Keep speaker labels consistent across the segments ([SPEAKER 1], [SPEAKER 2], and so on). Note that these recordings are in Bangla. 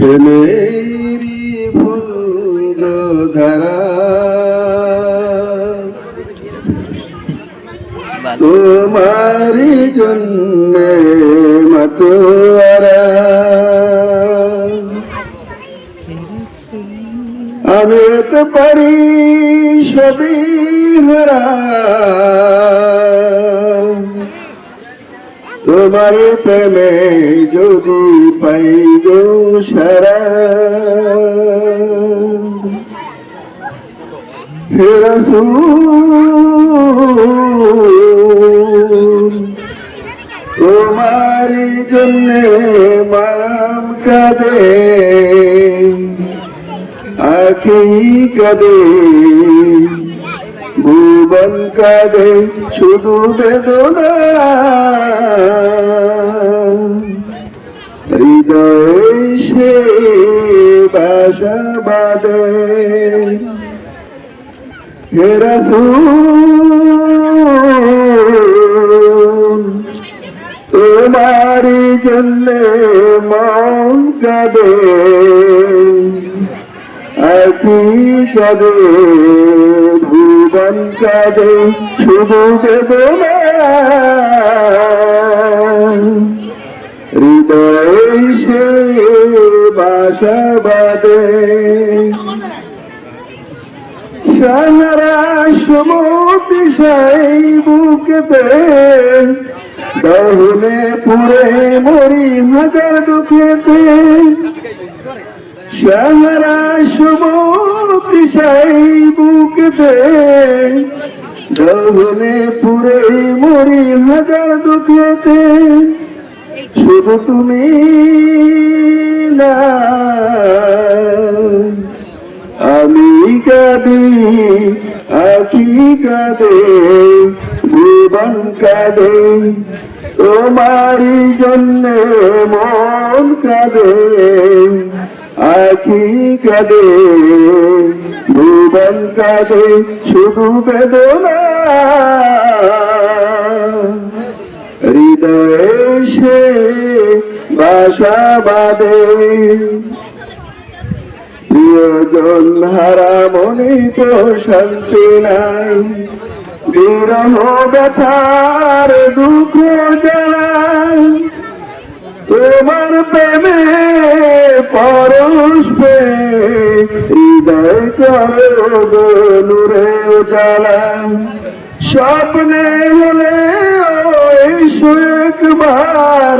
[SPEAKER 1] প্রেমেরি ফুল ধারা। তোমারি জন্য মতোয়ারা আমি তো পারি সবই হারা। তোমার প্রেমে যদি পাই গো সারা তোমার জন্য মাম কাঁদে আখি কাঁদে। ভুবন কাঁদে শুধু বেদনা। হৃদয় সে বাসা বাদে হে রাসূল, তোমার জন্য মন কাঁদে। আখি কাঁদে ভুবন কাঁদে শুধু হৃদয় সে বাসা বাদে সাহারা সমুদ্র সাই বুকেতে, দহনে পুরে মরি হাজার দুঃখেতে। সাহারা সমুদ্র সাই বুকেতে দহনে পুরে মরি হাজার দুঃখেতে। শুধু তুমি না। আমি কাঁদি, আখি কাঁদে, জীবন কাঁদে। তোমারই জন্য মন কাঁদে। আখি কাঁদে? ভুবন কাঁদে, শুধু বেদনা। হৃদয়ে সে বাসা বাদে প্রিয়জন হারা মনে তো শান্তি নাই। বিরহ ব্যথার দুঃখ জানাই তোমার প্রেমে পরশ পে, হৃদয় করো উজালা। স্বপ্নে হলে একবার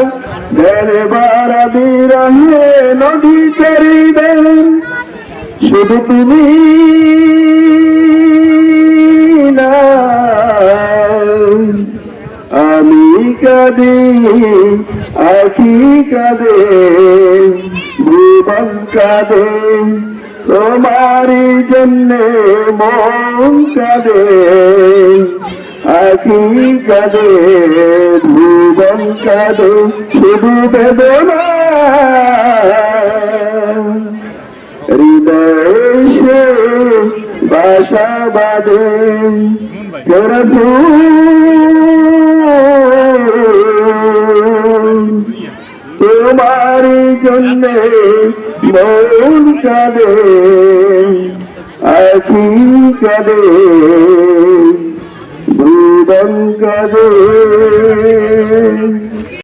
[SPEAKER 1] বেড়ে বারা বিরহে নদী চরি দেন শুধু তুমি আমি কাঁদি, আখি কাঁদে। ভুবন কাঁদে তোমারই জন্য মন কাঁদে আখি কাঁদে ভুবন কাঁদে শুধু বেদনা। হৃদয়ে বাসা বাদে তোমার জন্য মন কালে আখি কালে ভুবন কাঁদে